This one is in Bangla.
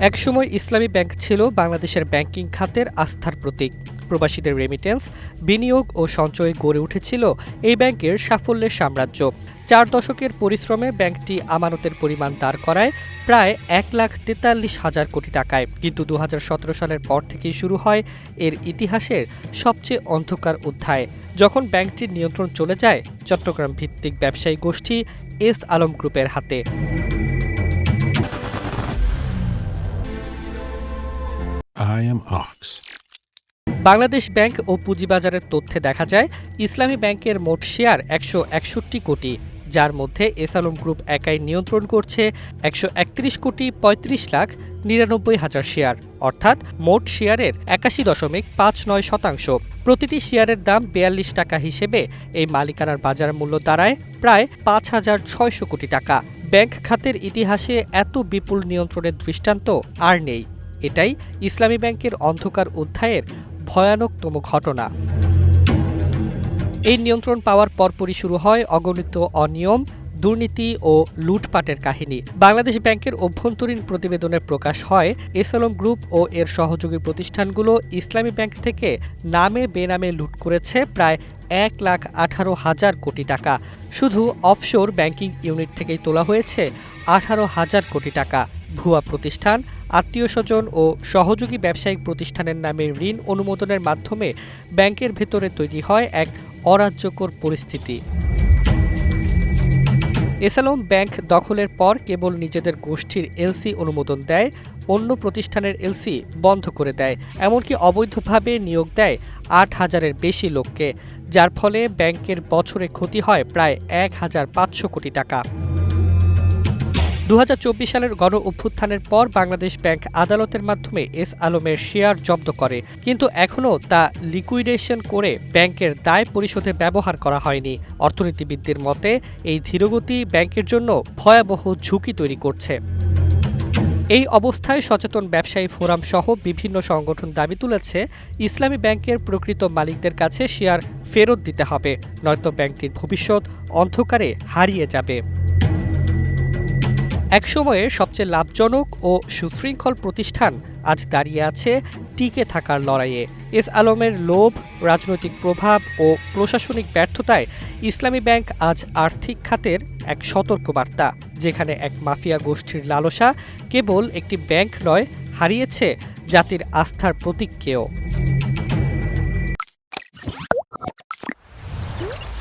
একসময় ইসলামী ব্যাংক ছিল বাংলাদেশের ব্যাংকিং খাতের আস্থার প্রতীক। প্রবাসীদের রেমিটেন্স বিনিয়োগ ও সঞ্চয়ে গড়ে উঠেছিল এই ব্যাংকের সাফল্যের সাম্রাজ্য। চার দশকের পরিশ্রমে ব্যাংকটি আমানতের পরিমাণ দাঁড় করায় প্রায় এক লাখ তেতাল্লিশ হাজার কোটি টাকায়। কিন্তু দু হাজার সতেরো সালের পর থেকেই শুরু হয় এর ইতিহাসের সবচেয়ে অন্ধকার অধ্যায়। যখন ব্যাংকটির নিয়ন্ত্রণ চলে যায়, চট্টগ্রাম ভিত্তিক ব্যবসায়ী গোষ্ঠী এস আলম গ্রুপের হাতে। Ox. বাংলাদেশ ব্যাংক ও পুঁজিবাজারের তথ্যে দেখা যায়, ইসলামী ব্যাংকের মোট শেয়ার একশো একষট্টি কোটি, যার মধ্যে এসালম গ্রুপ একাই নিয়ন্ত্রণ করছে একশো একত্রিশ কোটি পঁয়ত্রিশ লাখ নিরানব্বই হাজার শেয়ার, অর্থাৎ মোট শেয়ারের একাশি দশমিক পাঁচ নয় শতাংশ। প্রতিটি শেয়ারের দাম বিয়াল্লিশ টাকা হিসেবে এই মালিকানার বাজার মূল্য দাঁড়ায় প্রায় পাঁচ হাজার ছয়শো কোটি টাকা। ব্যাংক খাতের ইতিহাসে এত বিপুল নিয়ন্ত্রণের দৃষ্টান্ত আর নেই। এটাই ইসলামী ব্যাংকের অন্ধকার অধ্যায়ের ভয়ানকতম ঘটনা। এই নিয়ন্ত্রণ পাওয়ার পরপরই শুরু হয় অগণিত অনিয়ম, দুর্নীতি ও লুটপাটের কাহিনী। বাংলাদেশ ব্যাংকের অভ্যন্তরীণ প্রতিবেদনে প্রকাশ হয়, এসএলএম গ্রুপ ও এর সহযোগী প্রতিষ্ঠানগুলো ইসলামী ব্যাংক থেকে নামে বেনামে লুট করেছে প্রায় এক লাখ আঠারো হাজার কোটি টাকা। শুধু অফশোর ব্যাংকিং ইউনিট থেকেই তোলা হয়েছে আঠারো হাজার কোটি টাকা। ভুয়া প্রতিষ্ঠান আত্মীয় স্বজন ও সহযোগী ব্যবসায়িক প্রতিষ্ঠানের নামে ঋণ অনুমোদনের মাধ্যমে ব্যাংকের ভেতরে তৈরি হয় এক অরাজ্যকর পরিস্থিতি। এসালম ব্যাংক দখলের পর কেবল নিজেদের গোষ্ঠীর এলসি অনুমোদন দেয়, অন্য প্রতিষ্ঠানের এলসি বন্ধ করে দেয়। এমনকি অবৈধভাবে নিয়োগ দেয় আট হাজারের বেশি লোককে, যার ফলে ব্যাংকের বছরে ক্ষতি হয় প্রায় এক হাজার পাঁচশো কোটি টাকা। দু হাজার চব্বিশ সালের গণ অভ্যুত্থানের পর বাংলাদেশ ব্যাংক আদালতের মাধ্যমে এস আলমের শেয়ার জব্দ করে। কিন্তু এখনও তা লিকুইডেশন করে ব্যাংকের দায় পরিশোধে ব্যবহার করা হয়নি। অর্থনীতিবিদদের মতে, এই ধীরগতি ব্যাংকের জন্য ভয়াবহ ঝুঁকি তৈরি করছে। এই অবস্থায় সচেতন ব্যবসায়ী ফোরাম সহ বিভিন্ন সংগঠন দাবি তুলেছে, ইসলামী ব্যাংকের প্রকৃত মালিকদের কাছে শেয়ার ফেরত দিতে হবে, নয়তো ব্যাংকটির ভবিষ্যৎ অন্ধকারে হারিয়ে যাবে। একসময়ে সবচেয়ে লাভজনক ও সুশৃঙ্খল প্রতিষ্ঠান আজ দাঁড়িয়ে আছে টিকে থাকার লড়াইয়ে। এস আলমের লোভ, রাজনৈতিক প্রভাব ও প্রশাসনিক ব্যর্থতায় ইসলামী ব্যাংক আজ আর্থিক খাতের এক সতর্ক বার্তা যেখানে এক মাফিয়া গোষ্ঠীর লালসা কেবল একটি ব্যাংক নয়, হারিয়েছে জাতির আস্থার প্রতীককেও